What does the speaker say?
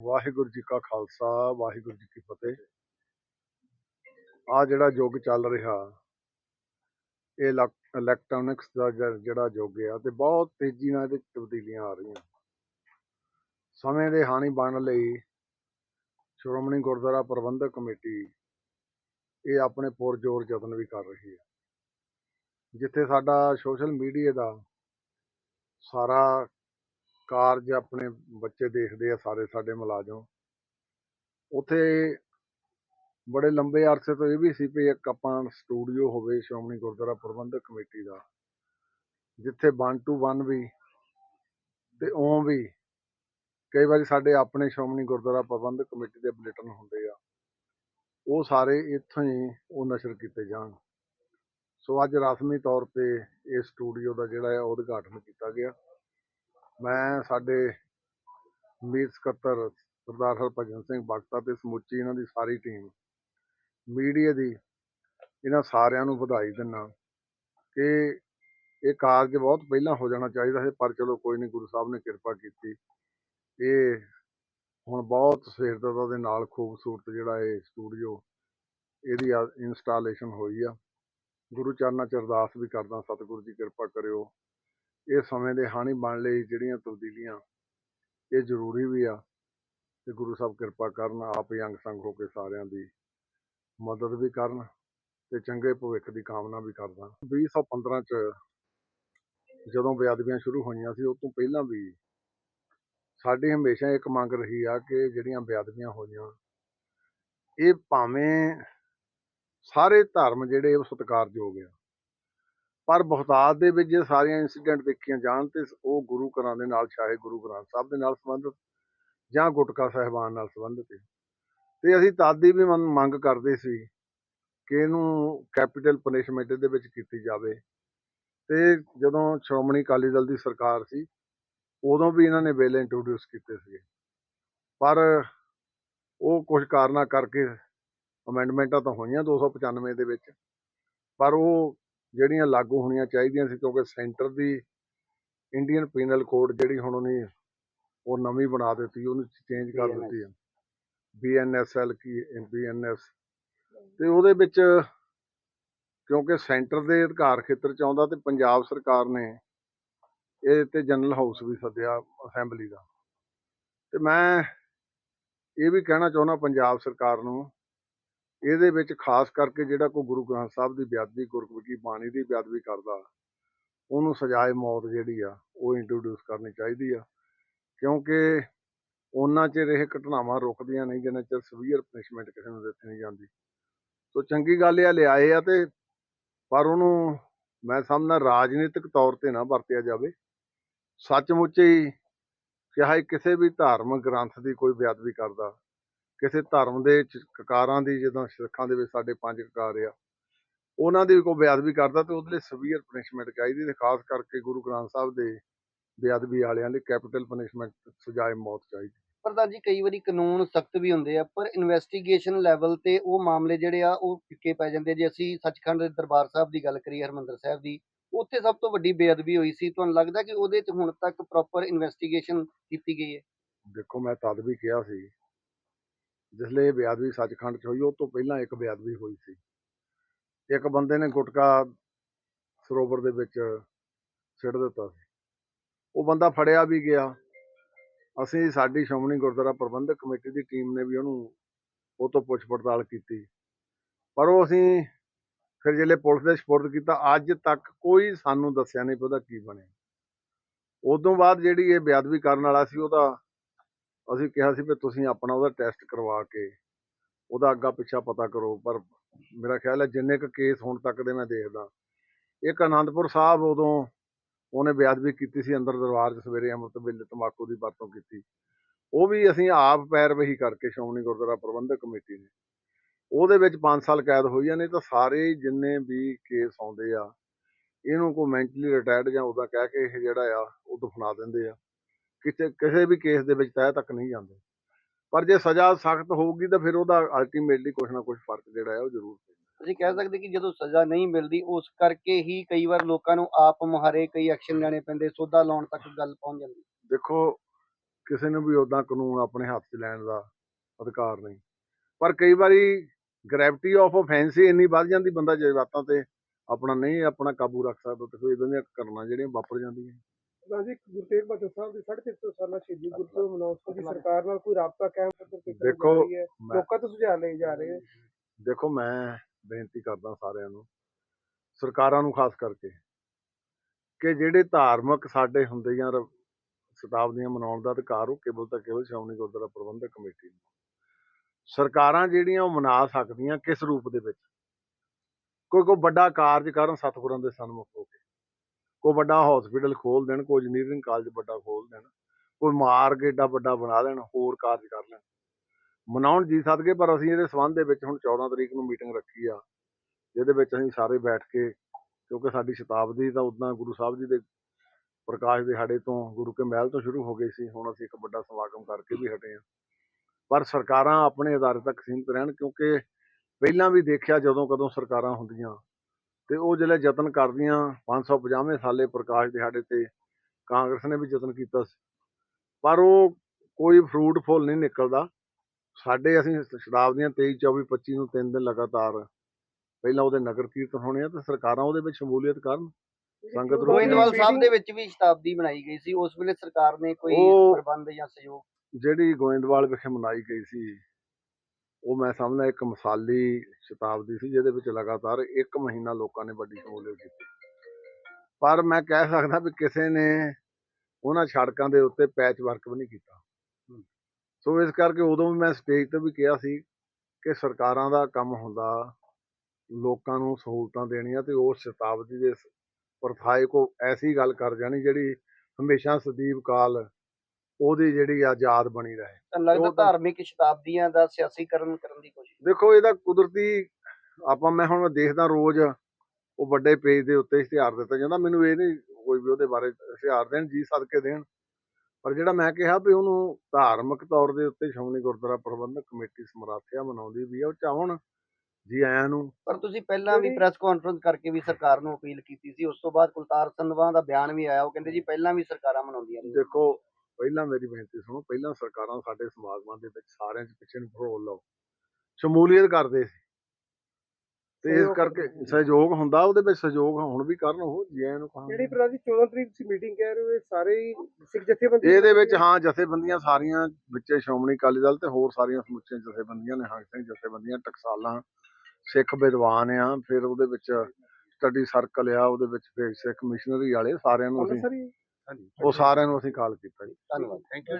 ਵਾਹਿਗੁਰੂ ਜੀ ਕਾ ਖਾਲਸਾ, ਵਾਹਿਗੁਰੂ ਜੀ ਕੀ ਫਤਿਹ। ਆ ਜਿਹੜਾ ਯੁੱਗ ਚੱਲ ਰਿਹਾ, ਇਹ ਇਲੈਕਟ੍ਰੋਨਿਕਸ ਦਾ ਜਿਹੜਾ ਯੁੱਗ ਆ, ਤੇ ਬਹੁਤ ਤੇਜ਼ੀ ਨਾਲ ਇਹਦੇ 'ਚ ਤਬਦੀਲੀਆਂ ਆ ਰਹੀਆਂ। ਸਮੇਂ ਦੇ ਹਾਣੀ ਬਣਨ ਲਈ ਸ਼੍ਰੋਮਣੀ ਗੁਰਦੁਆਰਾ ਪ੍ਰਬੰਧਕ ਕਮੇਟੀ ਇਹ ਆਪਣੇ ਪੁਰਜੋਰ ਯਤਨ ਵੀ ਕਰ ਰਹੀ ਹੈ। ਜਿੱਥੇ ਸਾਡਾ ਸੋਸ਼ਲ ਮੀਡੀਆ ਦਾ ਸਾਰਾ ਕਾਰਜ ਆਪਣੇ ਬੱਚੇ ਦੇਖਦੇ ਆ ਸਾਰੇ ਸਾਡੇ ਮੁਲਾਜ਼ਮ। ਉਥੇ ਬੜੇ ਲੰਬੇ ਅਰਸੇ ਤੋਂ ਇਹ ਵੀ ਸੀ ਵੀ ਇੱਕ ਆਪਾਂ ਸਟੂਡੀਓ ਹੋਵੇ ਸ਼੍ਰੋਮਣੀ ਗੁਰਦੁਆਰਾ ਪ੍ਰਬੰਧਕ ਕਮੇਟੀ ਦਾ, ਜਿੱਥੇ 1 ਟੂ 1 ਵੀ ਤੇ ਉਹ ਵੀ ਕਈ ਵਾਰੀ ਸਾਡੇ ਆਪਣੇ ਸ਼੍ਰੋਮਣੀ ਗੁਰਦੁਆਰਾ ਪ੍ਰਬੰਧਕ ਕਮੇਟੀ ਦੇ ਬੁਲੇਟਨ ਹੁੰਦੇ ਆ, ਉਹ ਸਾਰੇ ਇੱਥੋਂ ਹੀ ਉਹ ਨਸ਼ਰ ਕੀਤੇ ਜਾਣ। ਸੋ ਅੱਜ ਰਸਮੀ ਤੌਰ ਤੇ ਇਹ ਸਟੂਡੀਓ ਦਾ ਜਿਹੜਾ ਹੈ ਉਦਘਾਟਨ ਕੀਤਾ ਗਿਆ। ਮੈਂ ਸਾਡੇ ਮੀਤ ਸਕੱਤਰ ਸਰਦਾਰ ਹਰਭਜਨ ਸਿੰਘ ਬਖਤਾ ਤੇ ਸਮੁੱਚੀ ਇਹਨਾਂ ਦੀ ਸਾਰੀ ਟੀਮ ਮੀਡੀਆ ਦੀ ਇਹਨਾਂ ਸਾਰਿਆਂ ਨੂੰ ਵਧਾਈ ਦਿੰਦਾ ਕਿ ਇਹ ਕਾਰਜ ਬਹੁਤ ਪਹਿਲਾਂ ਹੋ ਜਾਣਾ ਚਾਹੀਦਾ ਸੀ, ਪਰ ਚਲੋ ਕੋਈ ਨਹੀਂ, ਗੁਰੂ ਸਾਹਿਬ ਨੇ ਕਿਰਪਾ ਕੀਤੀ। ਇਹ ਹੁਣ ਬਹੁਤ ਸਵੇਰਤਾ ਦੇ ਨਾਲ ਖੂਬਸੂਰਤ ਜਿਹੜਾ ਇਹ ਸਟੂਡੀਓ ਇਹਦੀ ਇੰਸਟਾਲੇਸ਼ਨ ਹੋਈ ਆ। ਗੁਰੂ ਚਰਨਾਂ ਚ ਅਰਦਾਸ ਵੀ ਕਰਦਾ, ਸਤਿਗੁਰੂ ਜੀ ਕਿਰਪਾ ਕਰਿਓ। ਇਹ ਸਮੇਂ ਦੇ ਹਾਣੀ ਬਣ ਲਈ ਜਿਹੜੀਆਂ ਤਬਦੀਲੀਆਂ ਇਹ ਜ਼ਰੂਰੀ ਵੀ ਆ ਤੇ ਗੁਰੂ ਸਾਹਿਬ ਕਿਰਪਾ ਕਰਨ, ਆਪ ਹੀ ਅੰਗ ਸੰਗ ਹੋ ਕੇ ਸਾਰਿਆਂ ਦੀ ਮਦਦ ਵੀ ਕਰਨ ਤੇ ਚੰਗੇ ਭਵਿੱਖ ਦੀ ਕਾਮਨਾ ਵੀ ਕਰਦਾ। 2015 ਚ ਜਦੋਂ ਬੇਅਦਬੀਆਂ ਸ਼ੁਰੂ ਹੋਈਆਂ ਸੀ ਉਸ ਤੋਂ ਪਹਿਲਾਂ ਵੀ ਸਾਡੀ ਹਮੇਸ਼ਾ ਇੱਕ ਮੰਗ ਰਹੀ ਆ ਕਿ ਜਿਹੜੀਆਂ ਬੇਅਦਬੀਆਂ ਹੋਈਆਂ, ਇਹ ਭਾਵੇਂ ਸਾਰੇ ਧਰਮ ਜਿਹੜੇ ਉਹ ਸਤਿਕਾਰਯੋਗ ਆ। ਪਰ ਬਹੁਤਾਤ ਦੇ ਵਿੱਚ ਜੇ ਸਾਰੀਆਂ ਇਨਸੀਡੈਂਟ ਦੇਖੀਆਂ ਜਾਣ ਤੇ ਉਹ ਗੁਰੂ ਘਰਾਂ ਦੇ ਨਾਲ, ਚਾਹੇ ਗੁਰੂ ਗ੍ਰੰਥ ਸਾਹਿਬ ਦੇ ਨਾਲ ਸੰਬੰਧਿਤ ਜਾਂ ਗੁਟਕਾ ਸਾਹਿਬਾਨ ਨਾਲ ਸੰਬੰਧਿਤ ਹੈ। ਤੇ ਅਸੀਂ ਤਦ ਦੀ ਵੀ ਮੰਗ- ਮੰਗ ਕਰਦੇ ਸੀ ਕਿ ਇਹਨੂੰ ਕੈਪੀਟਲ ਪਨਿਸ਼ਮੈਂਟ ਦੇ ਵਿੱਚ ਕੀਤੀ ਜਾਵੇ। ਤੇ ਜਦੋਂ ਸ਼੍ਰੋਮਣੀ ਅਕਾਲੀ ਦਲ ਦੀ ਸਰਕਾਰ ਸੀ, ਉਦੋਂ ਵੀ ਇਹਨਾਂ ਨੇ ਬਿੱਲ ਇੰਟਰੋਡਿਊਸ ਕੀਤੇ ਸੀਗੇ। ਪਰ ਉਹ ਕੁਝ ਕਾਰਨਾਂ ਕਰਕੇ ਅਮੈਂਡਮੈਂਟਾਂ ਤਾਂ ਹੋਈਆਂ 295 ਦੇ ਵਿੱਚ, ਪਰ ਉਹ ਜਿਹੜੀਆਂ ਲਾਗੂ ਹੋਣੀਆਂ ਚਾਹੀਦੀਆਂ ਸੀ ਕਿਉਂਕਿ ਸੈਂਟਰ ਦੀ ਇੰਡੀਅਨ ਪੀਨਲ ਕੋਡ ਜਿਹੜੀ ਹੁਣ ਉਹਨੇ ਉਹ ਨਵੀਂ ਬਣਾ ਦਿੱਤੀ ਉਹਨੂੰ ਚੇਂਜ ਕਰ ਦਿੱਤੀ ਹੈ? ਬੀਐਨਐਸਐਲ ਕੀ ਬੀਐਨਐਸ ਤੇ ਉਹਦੇ ਵਿੱਚ ਕਿਉਂਕਿ ਸੈਂਟਰ ਦੇ ਅਧਿਕਾਰ ਖੇਤਰ ਚ ਆਉਂਦਾ ਤੇ ਪੰਜਾਬ ਸਰਕਾਰ ਨੇ ਇਹ ਤੇ ਜਨਰਲ ਹਾਊਸ ਵੀ ਸੱਦਿਆ ਅਸੈਂਬਲੀ ਦਾ। ਤੇ ਮੈਂ ਇਹ ਵੀ ਕਹਿਣਾ ਚਾਹੁੰਦਾ ਪੰਜਾਬ ਸਰਕਾਰ ਨੂੰ ਇਹਦੇ ਵਿੱਚ ਖਾਸ ਕਰਕੇ ਜਿਹੜਾ ਕੋਈ ਗੁਰੂ ਗ੍ਰੰਥ ਸਾਹਿਬ ਦੀ ਬੇਅਦਬੀ, ਗੁਰਮੁਖੀ ਬਾਣੀ ਦੀ ਬੇਅਦਬੀ ਕਰਦਾ, ਉਹਨੂੰ ਸਜ਼ਾਏ ਮੌਤ ਜਿਹੜੀ ਆ, ਉਹ ਇੰਟਰੋਡਿਊਸ ਕਰਨੀ ਚਾਹੀਦੀ ਆ। ਕਿਉਂਕਿ ਉਹਨਾਂ ਚਿਰ ਇਹ ਘਟਨਾਵਾਂ ਰੁਕਦੀਆਂ ਨਹੀਂ ਜਿੰਨਾ ਚਿਰ ਸਵੀਅਰ ਪਨਿਸ਼ਮੈਂਟ ਕਿਸੇ ਨੂੰ ਦਿੱਤੀ ਨਹੀਂ ਜਾਂਦੀ। ਸੋ ਚੰਗੀ ਗੱਲ ਇਹ ਆ, ਲਿਆਏ ਆ ਤੇ ਪਰ ਉਹਨੂੰ ਮੈਂ ਸਮਝਦਾ ਰਾਜਨੀਤਿਕ ਤੌਰ ਤੇ ਨਾ ਵਰਤਿਆ ਜਾਵੇ। ਸੱਚਮੁੱਚ ਹੀ ਚਾਹੇ ਕਿਸੇ ਵੀ ਧਾਰਮਿਕ ਗ੍ਰੰਥ ਦੀ ਕੋਈ ਬੇਅਦਬੀ ਕਰਦਾ ਕਿਸੇ ਧਰਮ ਦੇ ਕਕਾਰਾਂ ਦੀ ਜਦੋਂ ਸਿੱਖਾਂ ਦੇ ਵਿੱਚ ਸਾਡੇ ਪੰਜ ਕਕਾਰ ਆ ਉਹਨਾਂ ਦੀ ਕੋਈ ਬੇਅਦਬੀ ਕਰਦਾ ਤੇ ਉਹਦੇ ਲਈ ਸਵੀਅਰ ਪਨਿਸ਼ਮੈਂਟ ਚਾਹੀਦੀ ਤੇ ਖਾਸ ਕਰਕੇ ਗੁਰੂ ਗ੍ਰੰਥ ਸਾਹਿਬ ਦੇ ਬੇਅਦਬੀ ਵਾਲਿਆਂ ਲਈ ਕੈਪੀਟਲ ਪਨਿਸ਼ਮੈਂਟ ਸਜ਼ਾਏ ਮੌਤ ਚਾਹੀਦੀ। ਪ੍ਰਧਾਨ ਜੀ ਕਈ ਵਾਰੀ ਕਾਨੂੰਨ ਸਖਤ ਵੀ ਹੁੰਦੇ ਆ ਪਰ ਇਨਵੈਸਟੀਗੇਸ਼ਨ ਲੈਵਲ ਤੇ ਉਹ ਮਾਮਲੇ ਜਿਹੜੇ ਆ ਉਹ ਫਿੱਕੇ ਪੈ ਜਾਂਦੇ। ਜੇ ਅਸੀਂ ਸੱਚਖੰਡ ਦੇ ਦਰਬਾਰ ਸਾਹਿਬ ਦੀ ਗੱਲ ਕਰੀਏ ਹਰਮੰਦਰ ਸਾਹਿਬ ਦੀ ਉੱਥੇ ਸਭ ਤੋਂ ਵੱਡੀ ਬੇਅਦਬੀ ਹੋਈ ਸੀ। ਤੁਹਾਨੂੰ ਲੱਗਦਾ ਕਿ ਉਹਦੇ 'ਚ ਹੁਣ ਤੱਕ ਪ੍ਰੋਪਰ ਇਨਵੈਸਟੀਗੇਸ਼ਨ ਕੀਤੀ ਗਈ ਹੈ? ਦੇਖੋ ਮੈਂ ਤਦ ਵੀ ਕਿਹਾ ਸੀ ਜਿਸਲੇ ਇਹ ਬੇਅਦਬੀ ਸੱਚਖੰਡ ਚ ਹੋਈ, ਉਹ ਤੋਂ ਪਹਿਲਾਂ ਇੱਕ ਬੇਅਦਬੀ ਹੋਈ ਸੀ। ਇੱਕ ਬੰਦੇ ਨੇ ਗੁਟਕਾ ਸਰੋਵਰ ਦੇ ਵਿੱਚ ਸਿੱਟ ਦਿੱਤਾ ਸੀ। ਉਹ ਬੰਦਾ ਫੜਿਆ ਵੀ ਗਿਆ। ਅਸੀਂ, ਸਾਡੀ ਸ਼੍ਰੋਮਣੀ ਗੁਰਦੁਆਰਾ ਪ੍ਰਬੰਧਕ ਕਮੇਟੀ ਦੀ ਟੀਮ ਨੇ ਵੀ ਉਹਨੂੰ, ਉਹ ਤੋਂ ਪੁੱਛ ਪੜਤਾਲ ਕੀਤੀ। ਪਰ ਉਹ ਅਸੀਂ ਫਿਰ ਜਿਹੜੇ ਪੁਲਿਸ ਦੇ ਸਪੁਰਦ ਕੀਤਾ, ਅੱਜ ਤੱਕ ਕੋਈ ਸਾਨੂੰ ਦੱਸਿਆ ਨਹੀਂ ਪਤਾ ਉਹਦਾ ਕੀ ਬਣਿਆ। ਉਦੋਂ ਬਾਅਦ ਜਿਹੜੀ ਇਹ ਬੇਅਦਬੀ ਕਰਨ ਵਾਲਾ ਸੀ, ਉਹਦਾ ਅਸੀਂ ਕਿਹਾ ਸੀ ਵੀ ਤੁਸੀਂ ਆਪਣਾ ਉਹਦਾ ਟੈਸਟ ਕਰਵਾ ਕੇ ਉਹਦਾ ਅੱਗਾ ਪਿੱਛਾ ਪਤਾ ਕਰੋ, ਪਰ ਮੇਰਾ ਖਿਆਲ ਹੈ ਜਿੰਨੇ ਕੁ ਕੇਸ ਹੁਣ ਤੱਕ ਦੇ ਮੈਂ ਦੇਖਦਾ। ਇੱਕ ਆਨੰਦਪੁਰ ਸਾਹਿਬ ਉਦੋਂ ਉਹਨੇ ਬੇਅਦਬੀ ਕੀਤੀ ਸੀ ਅੰਦਰ ਦਰਬਾਰ 'ਚ ਸਵੇਰੇ ਅੰਮ੍ਰਿਤ ਵੇਲੇ ਤੰਬਾਕੂ ਦੀ ਵਰਤੋਂ ਕੀਤੀ। ਉਹ ਵੀ ਅਸੀਂ ਆਪ ਪੈਰਵਹੀ ਕਰਕੇ ਸ਼੍ਰੋਮਣੀ ਗੁਰਦੁਆਰਾ ਪ੍ਰਬੰਧਕ ਕਮੇਟੀ ਨੇ। ਉਹਦੇ ਵਿੱਚ 5 ਸਾਲ ਕੈਦ ਹੋਈਆਂ ਨੇ ਤਾਂ ਸਾਰੇ ਜਿੰਨੇ ਵੀ ਕੇਸ ਆਉਂਦੇ ਆ, ਇਹਨੂੰ ਕੋਈ ਮੈਂਟਲੀ ਰਿਟਾਇਰਡ ਜਾਂ ਉਹਦਾ ਕਹਿ ਕੇ ਇਹ ਜਿਹੜਾ ਆ, ਉਹ ਦਫਨਾ ਦਿੰਦੇ ਆ। ਕਿਤੇ ਕਿਸੇ ਵੀ ਕੇਸ ਦੇ ਵਿੱਚ ਤਹਿ ਤੱਕ ਨਹੀਂ ਜਾਂਦੇ। ਪਰ ਜੇ ਸਜ਼ਾ ਸਖਤ ਹੋਊਗੀ ਤਾਂ ਫਿਰ ਉਹਦਾ ਅਲਟੀਮੇਟਲੀ ਕੁਝ ਨਾ ਕੁਝ ਫ਼ਰਕ ਜਿਹੜਾ ਹੈ ਉਹ ਜ਼ਰੂਰ ਪੈਂਦਾ। ਅਸੀਂ ਕਹਿ ਸਕਦੇ ਕਿ ਜਦੋਂ ਸਜ਼ਾ ਨਹੀਂ ਮਿਲਦੀ ਉਸ ਕਰਕੇ ਹੀ ਕਈ ਵਾਰ ਲੋਕਾਂ ਨੂੰ ਆਪ ਮੁਹਾਰੇ ਕਈ ਐਕਸ਼ਨ ਲੈਣੇ ਪੈਂਦੇ ਸੋਧਾ ਲਾਉਣ ਤੱਕ ਗੱਲ ਪਹੁੰਚ ਜਾਂਦੀ। ਦੇਖੋ ਕਿਸੇ ਨੂੰ ਵੀ ਉਦਾਂ ਕਾਨੂੰਨ ਆਪਣੇ ਹੱਥ 'ਚ ਲੈਣ ਦਾ ਅਧਿਕਾਰ ਨਹੀਂ। ਪਰ ਕਈ ਵਾਰੀ ਗ੍ਰੈਵਿਟੀ ਆਫ ਆਫੈਂਸ ਹੀ ਇੰਨੀ ਵੱਧ ਜਾਂਦੀ ਬੰਦਾ ਜਜ਼ਬਾਤਾਂ ਤੇ ਆਪਣਾ ਨਹੀਂ ਆਪਣਾ ਕਾਬੂ ਰੱਖ ਸਕਦਾ ਤੇ ਫਿਰ ਇਦਾਂ ਦੀਆਂ ਘਟਨਾ ਜਿਹੜੀਆਂ ਵਾਪਰ ਜਾਂਦੀਆਂ। ਰਾਜੀ ਗੁਰੂ ਤੇਗ ਬਹਾਦਰ ਸਾਹਿਬ ਦੀ 350 ਸਾਲਾ ਸ਼ਹੀਦੀ ਗੁਰਪੁਰਬ ਮਨਾਉਣ ਸੰਬੰਧੀ ਸਰਕਾਰ ਨਾਲ ਕੋਈ ਰਾਬਤਾ ਕਾਇਮ ਤੇ ਕੀਤੀ ਦੇਖੋ, ਲੋਕਾਂ ਤੋਂ ਸੁਝਾਅ ਲਏ ਜਾ ਰਹੇ ਦੇਖੋ ਮੈਂ ਬੇਨਤੀ ਕਰਦਾ ਸਾਰਿਆਂ ਨੂੰ ਸਰਕਾਰਾਂ ਨੂੰ ਖਾਸ ਕਰਕੇ ਕਿ ਜਿਹੜੇ ਧਾਰਮਿਕ ਸਾਡੇ ਹੁੰਦੇ ਜਾਂ ਸ਼ਤਾਬਦੀਆਂ ਮਨਾਉਣ ਦਾ ਅਧਿਕਾਰ ਉਹ ਕੇਵਲ ਤਾਂ ਕੇਵਲ ਸ਼੍ਰੋਮਣੀ ਗੁਰਦੁਆਰਾ ਪ੍ਰਬੰਧਕ ਕਮੇਟੀ ਨੂੰ। ਸਰਕਾਰਾਂ ਜਿਹੜੀਆਂ ਉਹ ਮਨਾ ਸਕਦੀਆਂ ਕਿਸ ਰੂਪ ਦੇ ਵਿੱਚ? ਕੋਈ ਕੋਈ ਵੱਡਾ ਕਾਰਜ ਕਰਨ ਸਤਿਗੁਰਾਂ ਦੇ ਸਨਮੁਖ ਹੋ ਕੇ। ਕੋਈ ਵੱਡਾ ਹਸਪੀਟਲ ਖੋਲ ਦੇਣ, ਕੋਈ ਇੰਜੀਨੀਅਰਿੰਗ ਕਾਲਜ ਵੱਡਾ ਖੋਲ ਦੇਣ, ਕੋਈ ਮਾਰਗ ਏਡਾ ਵੱਡਾ ਬਣਾ ਦੇਣ ਹੋਰ ਕਾਰਜ ਕਰ ਲੈਣ। ਮਨਾਉਣ ਜੀ ਸਦਕੇ, ਪਰ ਅਸੀਂ ਇਹਦੇ ਸੰਬੰਧ ਦੇ ਵਿੱਚ ਹੁਣ 14 ਤਰੀਕ ਨੂੰ ਮੀਟਿੰਗ ਰੱਖੀ ਆ, ਜਿਹਦੇ ਵਿੱਚ ਅਸੀਂ ਸਾਰੇ ਬੈਠ ਕੇ, ਕਿਉਂਕਿ ਸਾਡੀ ਸ਼ਤਾਬਦੀ ਤਾਂ ਉਦਾਂ ਗੁਰੂ ਸਾਹਿਬ ਜੀ ਦੇ ਪ੍ਰਕਾਸ਼ ਦਿਹਾੜੇ ਤੋਂ ਗੁਰੂ ਕੇ ਮਹਿਲ ਤੋਂ ਸ਼ੁਰੂ ਹੋ ਗਈ ਸੀ, ਹੁਣ ਅਸੀਂ ਇੱਕ ਵੱਡਾ ਸਮਾਗਮ ਕਰਕੇ ਵੀ ਹਟੇ ਆ। ਪਰ ਸਰਕਾਰਾਂ ਆਪਣੇ ਅਦਾਰੇ ਤੱਕ ਸੀਮਿਤ ਰਹਿਣ, ਕਿਉਂਕਿ ਪਹਿਲਾਂ ਵੀ ਦੇਖਿਆ ਜਦੋਂ ਕਦੋਂ ਸਰਕਾਰਾਂ ਹੁੰਦੀਆਂ ਤੇ ਉਹ ਜਿਹੜੇ ਯਤਨ ਕਰਦੀਆਂ 550 ਸਾਲੇ ਪ੍ਰਕਾਸ਼ ਦਿਹਾੜੇ ਤੇ ਕਾਂਗਰਸ ਨੇ ਵੀ ਯਤਨ ਕੀਤਾ ਸੀ। ਪਰ ਉਹ ਕੋਈ ਫਰੂਟਫੁਲ ਨਹੀਂ ਨਿਕਲਦਾ। ਸਾਡੇ ਅਸੀਂ ਸ਼ਤਾਬਦੀਆਂ 23 24 25 ਨੂੰ ਤਿੰਨ ਦਿਨ ਲਗਾਤਾਰ ਪਹਿਲਾਂ ਉਹਦੇ ਨਗਰ ਕੀਰਤਨ ਹੋਣੇ ਆ ਤੇ ਸਰਕਾਰਾਂ ਉਹਦੇ ਵਿੱਚ ਸ਼ਮੂਲੀਅਤ ਕਰਨ। ਸੰਗਤ ਨੂੰ ਗੋਇੰਦਵਾਲ ਸਾਹਿਬ ਦੇ ਵਿੱਚ ਵੀ ਸ਼ਤਾਬਦੀ ਬਣਾਈ ਗਈ ਸੀ। ਉਸ ਵੇਲੇ ਸਰਕਾਰ ਨੇ ਕੋਈ ਪ੍ਰਬੰਧ ਜਾਂ ਸਹਿਯੋਗ ਜਿਹੜੀ ਗੋਇੰਦਵਾਲ ਵਿਖੇ ਮਨਾਈ ਗਈ ਸੀ ਉਹ ਮੈਂ ਸਮਝਦਾ ਇੱਕ ਮਿਸਾਲੀ ਸ਼ਤਾਬਦੀ ਸੀ, ਜਿਹਦੇ ਵਿੱਚ ਲਗਾਤਾਰ ਇੱਕ ਮਹੀਨਾ ਲੋਕਾਂ ਨੇ ਵੱਡੀ ਸ਼ਮੂਲੀਅਤ ਕੀਤੀ। ਪਰ ਮੈਂ ਕਹਿ ਸਕਦਾ ਵੀ ਕਿਸੇ ਨੇ ਉਹਨਾਂ ਸੜਕਾਂ ਦੇ ਉੱਤੇ ਪੈਚ ਵਰਕ ਵੀ ਨਹੀਂ ਕੀਤਾ। ਸੋ ਇਸ ਕਰਕੇ ਉਦੋਂ ਵੀ ਮੈਂ ਸਟੇਜ ਤੇ ਵੀ ਕਿਹਾ ਸੀ ਕਿ ਸਰਕਾਰਾਂ ਦਾ ਕੰਮ ਹੁੰਦਾ, ਲੋਕਾਂ ਨੂੰ ਸਹੂਲਤਾਂ ਦੇਣੀਆਂ ਤੇ ਉਸ ਸ਼ਤਾਬਦੀ ਦੇ ਪ੍ਰਥਾਏ ਕੋ ਐਸੀ ਗੱਲ ਕਰ ਜਾਣੀ ਜਿਹੜੀ ਹਮੇਸ਼ਾ ਸਦੀਵ ਕਾਲ ਉਹਦੀ ਜਿਹੜੀ ਆ ਯਾਦ ਬਣੀ ਰਹੇ। ਤਾਂ ਲੱਗਦਾ ਧਾਰਮਿਕ ਸ਼ਤਾਬਦੀਆਂ ਦਾ ਸਿਆਸੀਕਰਨ ਕਰਨ ਦੀ ਕੋਸ਼ਿਸ਼। ਦੇਖੋ ਇਹਦਾ ਕੁਦਰਤੀ ਆਪਾਂ ਮੈਂ ਹੁਣ ਦੇਖਦਾ ਰੋਜ਼ ਉਹ ਵੱਡੇ ਪੇਜ ਦੇ ਉੱਤੇ ਇਸ਼ਤਿਹਾਰ ਦਿੱਤਾ ਜਾਂਦਾ। ਮੈਨੂੰ ਇਹ ਨਹੀਂ ਕੋਈ ਵੀ ਉਹਦੇ ਬਾਰੇ ਇਸ਼ਤਿਹਾਰ ਦੇਣ ਜੀ ਸਦਕੇ ਦੇਣ। ਪਰ ਜਿਹੜਾ ਮੈਂ ਕਿਹਾ ਵੀ ਉਹਨੂੰ ਧਾਰਮਿਕ ਤੌਰ ਦੇ ਉੱਤੇ ਸ਼੍ਰੋਮਣੀ ਗੁਰਦੁਆਰਾ ਪ੍ਰਬੰਧਕ ਕਮੇਟੀ ਸਮਰਾਥਿਆ ਮਨਾਉਂਦੀ ਵੀ ਆ ਉਹ ਚਾਹਣ ਜੀ ਆਇਆਂ ਨੂੰ। ਪਰ ਤੁਸੀਂ ਪਹਿਲਾਂ ਵੀ ਪ੍ਰੈਸ ਕਾਨਫਰੰਸ ਕਰਕੇ ਵੀ ਸਰਕਾਰ ਨੂੰ ਅਪੀਲ ਕੀਤੀ ਸੀ। ਉਸ ਤੋਂ ਬਾਅਦ ਕੁਲਤਾਰ ਸੰਧਵਾ ਦਾ ਬਿਆਨ ਵੀ ਆਇਆ। ਉਹ ਕਹਿੰਦੇ ਜੀ ਪਹਿਲਾਂ ਵੀ ਸਰਕਾਰਾਂ ਮਨਾਉਂਦੀਆਂ ਰਹੀਆਂ। ਦੇਖੋ ਪਹਿਲਾਂ ਮੇਰੀ ਬੇਨਤੀ ਸੁਣੋ ਪਹਿਲਾਂ ਸਰਕਾਰਾਂ ਸਾਡੇ ਸਮਾਗਮਾਂ ਦੇ ਵਿੱਚ ਸਾਰਿਆਂ 'ਚ ਪਿੱਛੇ ਨੂੰ ਫਰੋਲ ਲਓ। ਸ਼ਮੂਲੀਅਤ ਕਰਦੇ ਸੀ। ਤੇ ਇਸ ਕਰਕੇ। ਸਹਿਯੋਗ ਹੁੰਦਾ ਉਹਦੇ ਵਿੱਚ ਸਹਿਯੋਗ ਹੁਣ ਵੀ ਕਰਨ ਉਹ ਜੀ ਆਇਆਂ ਨੂੰ ਕਹਾਂਗੇ ਜਿਹੜੀ ਭਰਾ ਜੀ 14 ਤਰੀਕ ਦੀ ਮੀਟਿੰਗ ਕਹਿ ਰਹੇ ਹੋ ਇਹ ਸਾਰੇ ਹੀ ਸਿੱਖ ਜਥੇਬੰਦੀ ਇਹਦੇ ਵਿੱਚ ਹਾਂ ਜਥੇਬੰਦੀਆਂ ਸਾਰੀਆਂ ਵਿੱਚੇ ਸ਼੍ਰੋਮਣੀ ਅਕਾਲੀ ਦਲ ਤੇ ਹੋਰ ਸਾਰੀਆਂ ਸਮੁੱਚੀਆਂ ਜਥੇਬੰਦੀਆਂ ਨੇ ਹੰਗ ਸਿੰਘ ਜਥੇਬੰਦੀਆਂ ਟਕਸਾਲਾਂ ਸਿੱਖ ਵਿਦਵਾਨ ਆ ਫਿਰ ਉਹਦੇ ਵਿੱਚ ਸਟੱਡੀ ਸਰਕਲ ਆ ਉਹਦੇ ਵਿੱਚ ਫਿਰ ਸਿੱਖ ਮਿਸ਼ਨਰੀ ਵਾਲੇ ਸਾਰਿਆਂ ਨੂੰ ਅਸੀਂ ਹੀ ਉਹ ਸਾਰਿਆਂ ਨੂੰ ਅਸੀਂ ਕਾਲ ਕੀਤਾ ਜੀ। ਧੰਨਵਾਦ ਥੈਂਕ ਯੂ